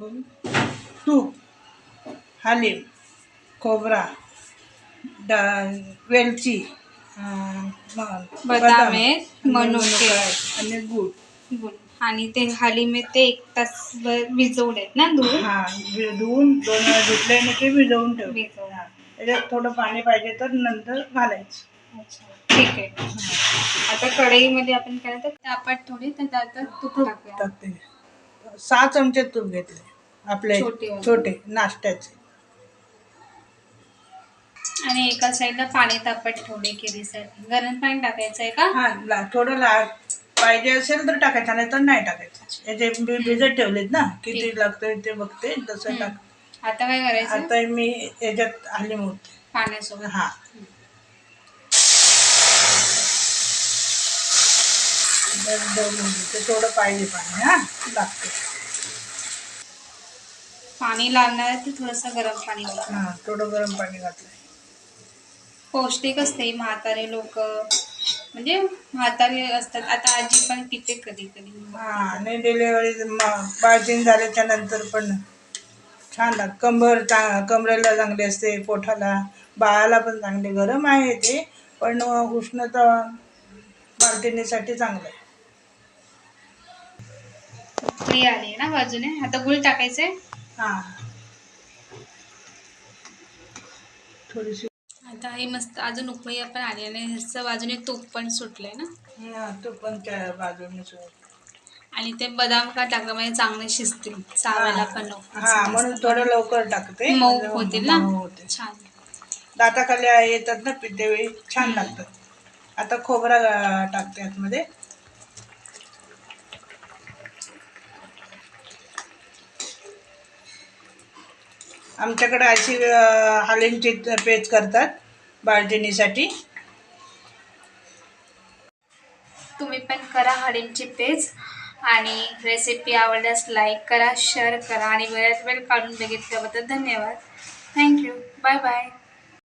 बोल. तूप हालीम खोबरा डा वेलची बदाम मनुके. आहेत, आणि गूळ बोल. आणि ते हालिमे ते एक तास भिजवलेत ना दूध हा धुवून दोन वेळा धुतले आणि ते भिजवून ठेव भिजवून. त्याच्यात थोडं पाणी पाहिजे तर नंतर घालायचं अच्छा ठीक आहे आता कढईमध्ये आपण काय तर तापट थोडी तर त्यात तूप टाकूया टाकते सहा चमचे तूप घेतले. आपले छोटे वाले. छोटे नाश्त्याचे. आणि एका साईडला पाणी तापट ठेवले केळीसाठी गरम पाणी टाकायचं आहे का? हा ला थोडं ला पाहिजे असेल तर टाकायचं नाही तर नाही टाकायचं. याचे मी भिजत ठेवलेत ना किती ठीक. लागतंय ते बघते तसं हम्म. टाक. आता काय करायचं? आता मी याच्यात आली मोठे पाण्यासोबत. हा. थोडं पाहिजे पाणी हा लागते पाणी लागणार आहे ते थोडंसं गरम पाणी. हा थोडं गरम पाणी घातलंय. पौष्टिक असते म्हातारे लोक. म्हणजे म्हातारे असतात. आता आजी पण पिते कधी कधी. हा आणि डिलेवरी बाळतीन झाल्याच्यानंतर पण छान लाग कंबर चा कमरेला चांगली असते पोठाला बाळाला पण चांगले. गरम आहे ते पण उष्णता बाळतिनीसाठी चांगलं आहे. उकळी आली ना बाजूने? आता गुळ टाकायचंय हा. थोडीशी. आता ही मस्त अजून उकळी आपण आली आणि ह्याचं बाजूने तूप पण सुटलंय ना? हा, तो पण त्या बाजूने. आणि ते बदाम का टाकलं? म्हणजे चांगले शिजतील. चावायला पण हा म्हणून थोडं लवकर टाकते. मऊ होतील ना? छान. दाताखाली येतात ना पितेवेळी छान लागतात. आता खोबरा टाकते आतमध्ये. आमच्याकडे अशी हालींची पेज करतात बाळजिनीसाठी तुम्ही पण करा हळींची पेज आणि रेसिपी आवडल्यास लाईक करा शेअर करा आणि वेळात वेळ काढून बघितल्याबद्दल धन्यवाद. Thank you bye bye